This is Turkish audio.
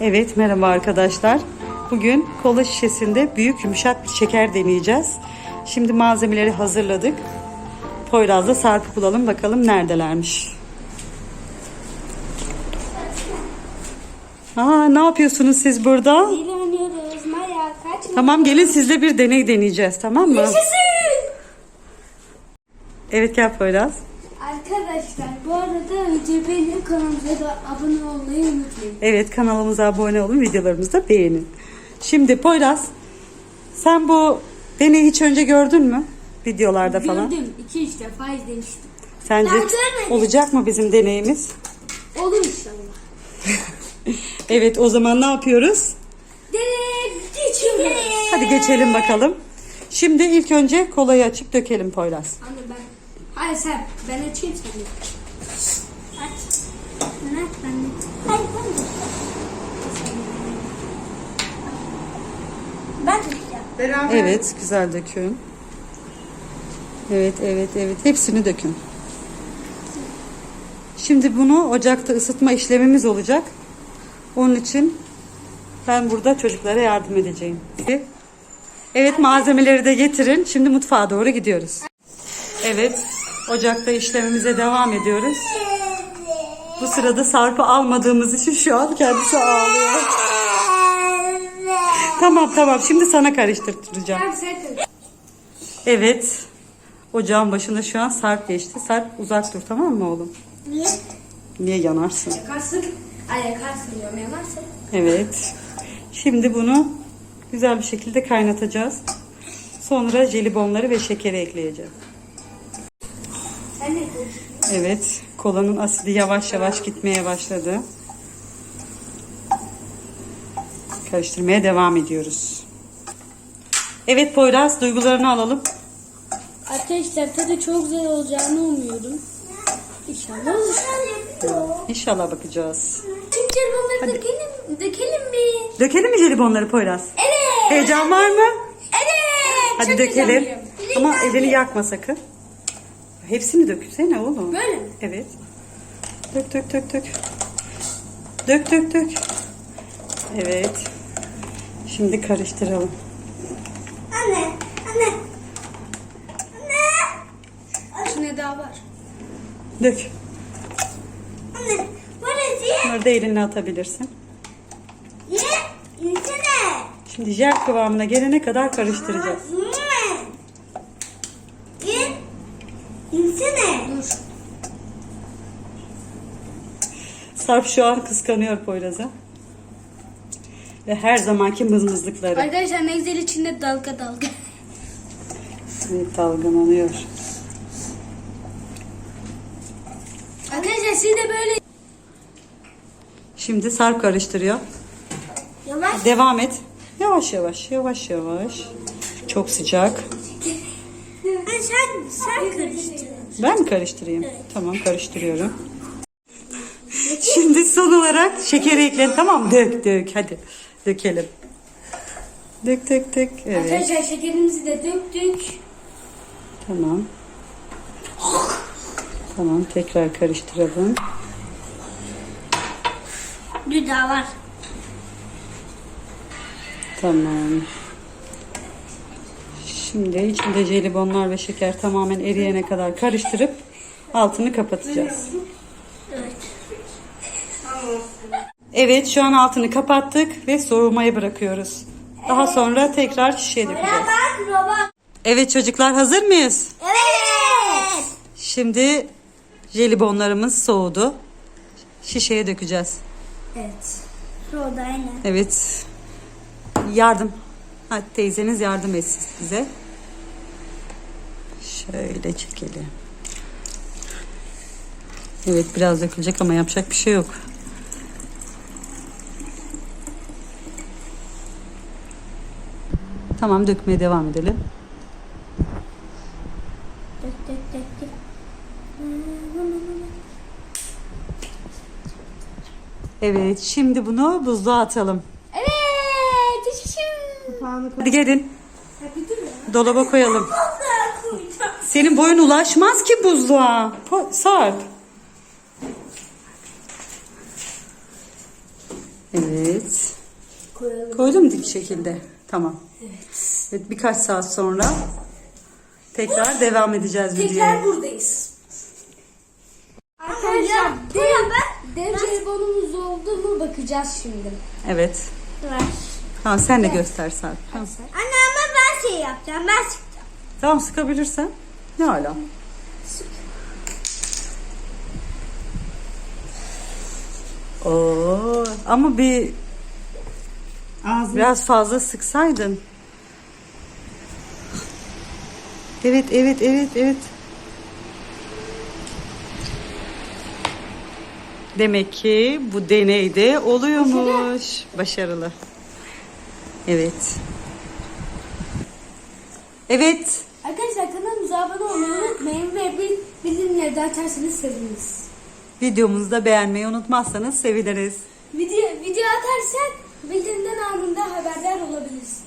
Evet merhaba arkadaşlar. Bugün kola şişesinde büyük yumuşak bir şeker deneyeceğiz. Şimdi malzemeleri hazırladık. Poyraz'da Sarp'ı bulalım bakalım neredelermiş. Aa, ne yapıyorsunuz siz burada? Oynuyoruz? Maya kaç? Tamam gelin sizle bir deney deneyeceğiz tamam mı? Evet gel Poyraz. Arkadaşlar bu arada önce benim kanalımıza da abone olmayı unutmayın. Evet kanalımıza abone olun videolarımızı da beğenin. Şimdi Poyraz sen bu deneyi hiç önce gördün mü? Videolarda falan. Gördüm. 2-3 defa izlemiştim. Sence Ben görmedim. olacak mı bizim deneyimiz? Olur inşallah. Evet o zaman ne yapıyoruz? Geçiyoruz. Hadi geçelim bakalım. Şimdi ilk önce kolayı açıp dökelim Poyraz. Anne ben. Hayır sen. Ben açayım sen de. Aç. Ben aç ben de. Hayır ben de. Ben tutacağım. Evet güzel dökün. Evet evet evet hepsini dökün. Şimdi bunu ocakta ısıtma işlemimiz olacak. Onun için ben burada çocuklara yardım edeceğim. Evet malzemeleri de getirin. Şimdi mutfağa doğru gidiyoruz. Evet ocakta işlemimize devam ediyoruz. Bu sırada Sarp'ı almadığımız için şu an kendisi ağlıyor. Tamam tamam şimdi sana koy. Evet. Ocağın başında şu an Sarp geçti. Sarp uzak dur tamam mı oğlum? Niye? Niye yanarsın? Yakarsın. Ay yakarsın diyorum yanarsın. Evet. Şimdi bunu güzel bir şekilde kaynatacağız. Sonra jelibonları ve şekeri ekleyeceğiz. Evet. Kolanın asidi yavaş yavaş gitmeye başladı. Karıştırmaya devam ediyoruz. Evet Poyraz duygularını alalım. Arkadaşlar tadı çok güzel olacağını umuyorum. İnşallah olur. İnşallah bakacağız. Çünkü bunları dökelim, dökelim mi? Dökelim mi jelibonları Poyraz? Evet. Heyecan var mı? Evet. Hadi çok dökelim. heyecanlıyım. Ama elini yakma sakın. Hepsini döksene oğlum. Böyle mi? Evet. Dök dök dök dök. Dök dök dök. Evet. Şimdi karıştıralım. Anne, anne. Anne. İçinde daha var. Dök. Anne, burası. Bunları da elinle atabilirsin. Ye, insene. Şimdi jel kıvamına gelene kadar karıştıracağız. Ye, insene. Dur. Sarp şu an kıskanıyor Poyraz'a. Ve her zamanki mızmızlıkları. Arkadaşlar ne güzel içinde dalga dalga. Evet, dalgalanıyor. Arkadaşlar siz de böyle Şimdi Sarp karıştırıyor. yavaş. Devam et. Yavaş yavaş, yavaş yavaş. Çok sıcak. sen sen karıştır. Ben mi karıştırayım? Tamam karıştırıyorum. Şimdi son olarak şekeri ekleyin tamam? Dök dök hadi dökelim. Dök dök dök. Evet Arkadaşlar şekerimizi de döktük. tamam. Tamam tekrar karıştıralım. Bir daha var. Tamam. Şimdi içinde jelibonlar ve şeker tamamen eriyene kadar karıştırıp altını kapatacağız. Evet. Evet şu an altını kapattık ve soğumaya bırakıyoruz. Daha sonra tekrar şişeye dökeceğiz. Evet çocuklar hazır mıyız? Evet. Şimdi jelibonlarımız soğudu. Şişeye dökeceğiz. Evet. Robot aynen. Evet. Yardım. Hadi teyzeniz yardım etsin size. Şöyle çekelim. Evet biraz dökülecek ama yapacak bir şey yok. Tamam dökmeye devam edelim. Dök dök dök dök. Evet şimdi bunu buzluğa atalım. Evet. Yaşasın. Hadi gelin dolaba koyalım. Senin boyun ulaşmaz ki buzluğa. Po- Sarp. Evet. Koyalım. Koydum dik şekilde. Tamam. Evet. Evet birkaç saat sonra tekrar devam edeceğiz Tekrar videoya. buradayız. Arkadaşlar dev, dev jelibonumuz oldu mu bakacağız şimdi. Evet. Ver. Tamam sen de göster Sarp. Tamam. Anne ama ben şey yapacağım. Ben sıkacağım. Tamam sıkabilirsen. Ne hala? Oo, ama bir Ağzını biraz fazla sıksaydın. Evet, evet, evet, evet. Demek ki bu deneyde oluyormuş. Başarılı. Evet. Evet. Arkadaşlar kanalımıza abone olmayı unutmayın ve bil, bildirimleri de açarsanız seviniriz. Videomuzu da beğenmeyi unutmazsanız seviniriz. Video, video atarsak bildirimden anında haberdar olabilirsiniz.